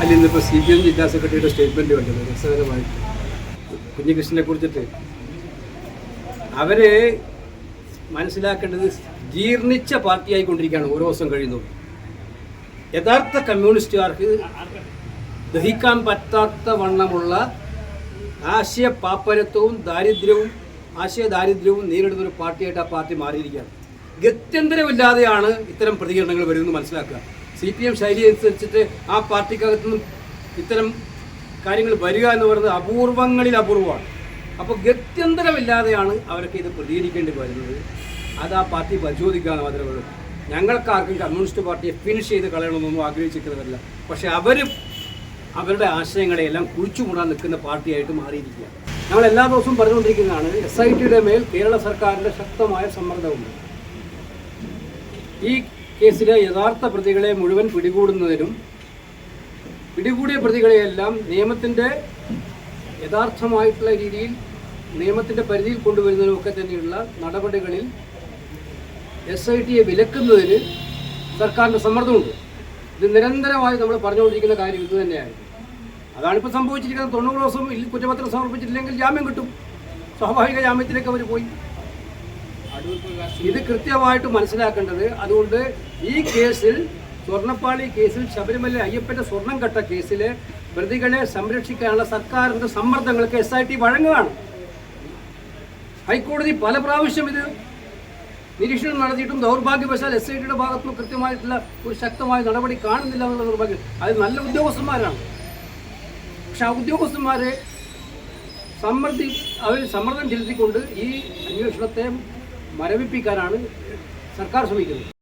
അല്ല ഇന്നിപ്പോൾ C P M ജില്ലാ സെക്രട്ടറിയുടെ സ്റ്റേറ്റ്മെന്റ് കണ്ടത് രസകരമായിട്ട് കുഞ്ഞികൃഷ്ണനെ കുറിച്ചിട്ട്. അവരെ മനസ്സിലാക്കേണ്ടത് ജീർണിച്ച പാർട്ടിയായിക്കൊണ്ടിരിക്കുകയാണ് ഓരോ ദിവസം കഴിയുന്നു യഥാർത്ഥ കമ്മ്യൂണിസ്റ്റുകാർക്ക് ദഹിക്കാൻ പറ്റാത്ത വണ്ണമുള്ള ആശയ പാപ്പരത്വവും ദാരിദ്ര്യവും ആശയ ദാരിദ്ര്യവും നേരിടുന്ന ഒരു പാർട്ടിയായിട്ട് ആ പാർട്ടി മാറിയിരിക്കുകയാണ്. ഗത്യന്തരമില്ലാതെയാണ് ഇത്തരം പ്രതികരണങ്ങൾ വരുന്നത് മനസ്സിലാക്കുക. സി പി എം ശൈലി അനുസരിച്ചിട്ട് ആ പാർട്ടിക്കകത്തുനിന്നും ഇത്തരം കാര്യങ്ങൾ വരിക എന്ന് പറയുന്നത് അപൂർവങ്ങളിൽ അപൂർവമാണ്. അപ്പോൾ ഗത്യന്തരമില്ലാതെയാണ് അവരൊക്കെ ഇത് പ്രതികരിക്കേണ്ടി വരുന്നത്. അത് ആ പാർട്ടി പരിശോധിക്കാൻ മാത്രമേ ഉള്ളൂ. ഞങ്ങൾക്കാർക്കും കമ്മ്യൂണിസ്റ്റ് പാർട്ടിയെ ഫിനിഷ് ചെയ്ത് കളയണമെന്നൊന്നും ആഗ്രഹിച്ചിട്ടുള്ളതല്ല പക്ഷേ അവർ അവരുടെ ആശയങ്ങളെയെല്ലാം കുഴിച്ചുമൂടാൻ നിൽക്കുന്ന പാർട്ടിയായിട്ട് മാറിയിരിക്കുകയാണ്. ഞങ്ങൾ എല്ലാ ദിവസവും പറഞ്ഞുകൊണ്ടിരിക്കുന്നതാണ് എസ് ഐ ടിയുടെ മേൽ കേരള സർക്കാരിന്റെ ശക്തമായ സമ്മർദ്ദമുണ്ട്. ഈ കേസിലെ യഥാർത്ഥ പ്രതികളെ മുഴുവൻ പിടികൂടുന്നതിനും പിടികൂടിയ പ്രതികളെയെല്ലാം നിയമത്തിന്റെ യഥാർത്ഥമായിട്ടുള്ള രീതിയിൽ നിയമത്തിന്റെ പരിധിയിൽ കൊണ്ടുവരുന്നതിനുമൊക്കെ തന്നെയുള്ള നടപടികളിൽ എസ് ഐ ടിയെ വിലക്കുന്നതിന് സർക്കാരിന്റെ സമ്മർദ്ദമുണ്ട്. ഇത് നിരന്തരമായി നമ്മൾ പറഞ്ഞുകൊണ്ടിരിക്കുന്ന കാര്യം ഇത് തന്നെയാണ്. അതാണിപ്പോൾ സംഭവിച്ചിരിക്കുന്നത്. തൊണ്ണൂറ് ദിവസം കുറ്റപത്രം സമർപ്പിച്ചിട്ടില്ലെങ്കിൽ ജാമ്യം കിട്ടും. സ്വാഭാവിക ജാമ്യത്തിലേക്ക് അവർ പോയി. ഇത് കൃത്യമായിട്ട് മനസ്സിലാക്കേണ്ടത് അതുകൊണ്ട് ഈ കേസിൽ സ്വർണപ്പാളി കേസിൽ ശബരിമല അയ്യപ്പന്റെ സ്വർണം കട്ട കേസിൽ പ്രതികളെ സംരക്ഷിക്കാനുള്ള സർക്കാരിന്റെ സമ്മർദ്ദങ്ങൾക്ക് എസ് ഐ ടി വഴങ്ങുകയാണ്. ഹൈക്കോടതി പല പ്രാവശ്യം ഇത് നിരീക്ഷണം നടത്തിയിട്ടും ദൗർഭാഗ്യവശാൽ എസ് ഐ ടിയുടെ ഭാഗത്തുനിന്ന് കൃത്യമായിട്ടുള്ള ഒരു ശക്തമായ നടപടി കാണുന്നില്ല എന്നുള്ള ദൗർഭാഗ്യം അത് നല്ല ഉദ്യോഗസ്ഥന്മാരാണ്. പക്ഷെ ആ ഉദ്യോഗസ്ഥന്മാരെ സമ്മർദ്ദി അവർ സമ്മർദ്ദം ചെലുത്തിക്കൊണ്ട് ഈ അന്വേഷണത്തെ മരവിപ്പിക്കാനാണ് സർക്കാർ ശ്രമിക്കുന്നത്